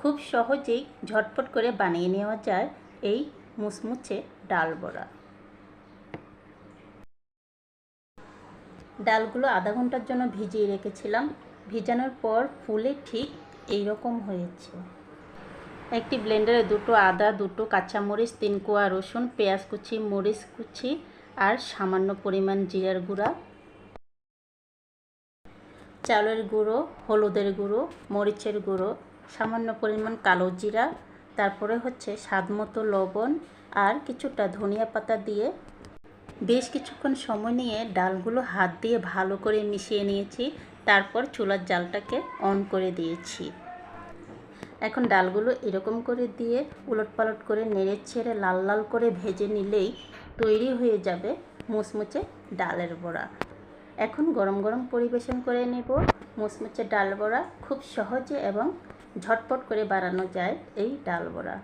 খুব সহজেই ঝটপট করে বানিয়ে নেওয়া যায় এই মুচমুচে ডাল বড়া। ডালগুলো আধা ঘণ্টার জন্য ভিজিয়ে রেখেছিলাম। ভিজানোর পর ফুলে ঠিক এই রকম হয়েছে। একটি ব্লেন্ডারে দুটো আদা, দুটো কাঁচামরিচ, তিন কোয়া রসুন, পেঁয়াজ কুচি, মরিচ কুচি আর সামান্য পরিমাণ জিরার গুঁড়া। চালের গুঁড়ো, হলুদের গুঁড়ো, মরিচের গুঁড়ো সামান্য পরিমাণ কালো জিরা, তারপরে হচ্ছে স্বাদ মতো লবণ আর কিছুটা ধনিয়া পাতা দিয়ে বেশ কিছুক্ষণ সময় নিয়ে ডালগুলো হাত দিয়ে ভালো করে মিশিয়ে নিয়েছি। তারপর চুলার জালটাকে অন করে দিয়েছি। এখন ডালগুলো এরকম করে দিয়ে উলট পালট করে নেড়ে ছেড়ে লাল লাল করে ভেজে নিলেই তৈরি হয়ে যাবে মুচমুচে ডালের বড়া। এখন গরম গরম পরিবেশন করে নেব। মুচমুচে ডাল বড়া খুব সহজে এবং ঝটপট করে বানানো যায় এই ডাল বড়া।